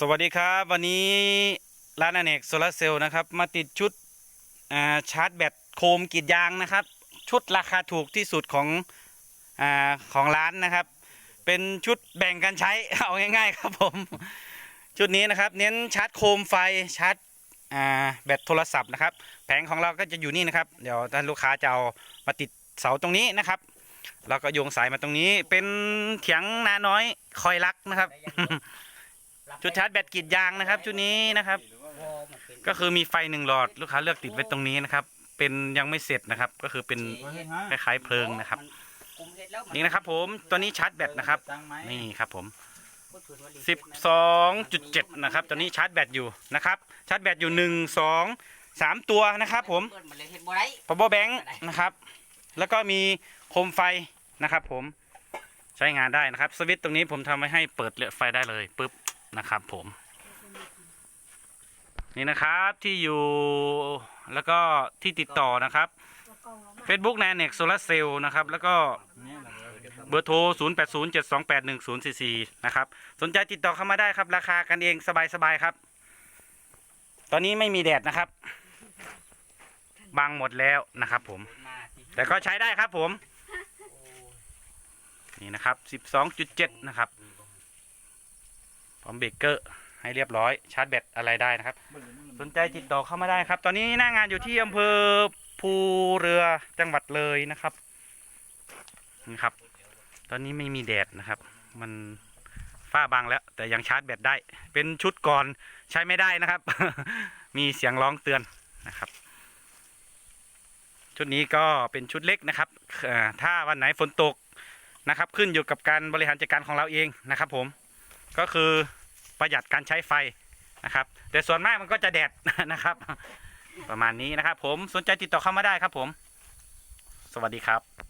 สวัสดีครับ วันนี้ร้านอเนกโซลาร์เซลล์นะครับ มาติดชุดชาร์จแบตโคมกีดยางนะครับ ชุดราคาถูกที่สุดของอของร้านนะครับ เป็นชุดแบ่งกันใช้เอาง่าย ๆ ครับผม ชุดนี้นะครับ เน้นชาร์จโคมไฟชาร์จแบตโทรศัพท์นะครับ แผงของเราก็จะอยู่นี่นะครับ เดี๋ยวท่านลูกค้าจะเอามาติดเสาตรงนี้นะครับแล้วก็โยงสายมาตรงนี้เป็นเถียงนาน้อยคอยรักนะครับ ชุดชาร์จแบตกรีดยางนะครับ ชุดนี้นะครับ ก็คือมีไฟหนึ่งหลอดลูกค้าเลือกติดไว้ตรงนี้นะครับ เป็นยังไม่เสร็จนะครับ ก็คือเป็นคล้ายๆเพลิงนะครับนี่นะครับ ผมตัวนี้ชาร์จแบตนะครับ นี่ครับผม 12.7 นะครับตัวนี้ชาร์จแบตอยู่นะครับ ชาร์จแบตอยู่ 1 2 3 ตัวนะครับ ผม power bank นะครับ แล้วก็มีโคมไฟนะครับ ผมใช้งานได้นะครับ สวิตช์ตรงนี้ผมทำไว้ให้เปิดเลือไฟได้เลยปุ๊บ นะครับผมนี่นะครับที่อยู่แล้วก็ที่ติดต่อนะครับ Facebook แนนเน็กโซลาเซลล์นะครับ แล้วก็เบอร์โทร 0 8 0 7 2 8 1 0 4 4 นะครับ สนใจติดต่อเข้ามาได้ครับ ราคากันเองสบายๆครับ ตอนนี้ไม่มีแดดนะครับบังหมดแล้วนะครับผม แต่ก็ใช้ได้ครับผม นี่นะครับ 12.7 นะครับ พร้อมเบรกเกอร์ให้เรียบร้อยชาร์จแบตอะไรได้นะครับ สนใจติดต่อเข้ามาได้ครับ ตอนนี้หน้างานอยู่ที่อำเภอภูเรือจังหวัดเลยนะครับนี่ครับ ตอนนี้ไม่มีแดดนะครับ มันฝ้าบางแล้ว แต่ยังชาร์จแบตได้ เป็นชุดก่อนใช้ไม่ได้นะครับ มีเสียงร้องเตือนนะครับ ชุดนี้ก็เป็นชุดเล็กนะครับเอ่อถ้าวันไหนฝนตกนะครับ ขึ้นอยู่กับการบริหารจัดการของเราเองนะครับผม ก็คือประหยัดการใช้ไฟนะครับ แต่ส่วนมากมันก็จะแดดนะครับ ประมาณนี้นะครับ ผมสนใจติดต่อเข้ามาได้ครับผม สวัสดีครับ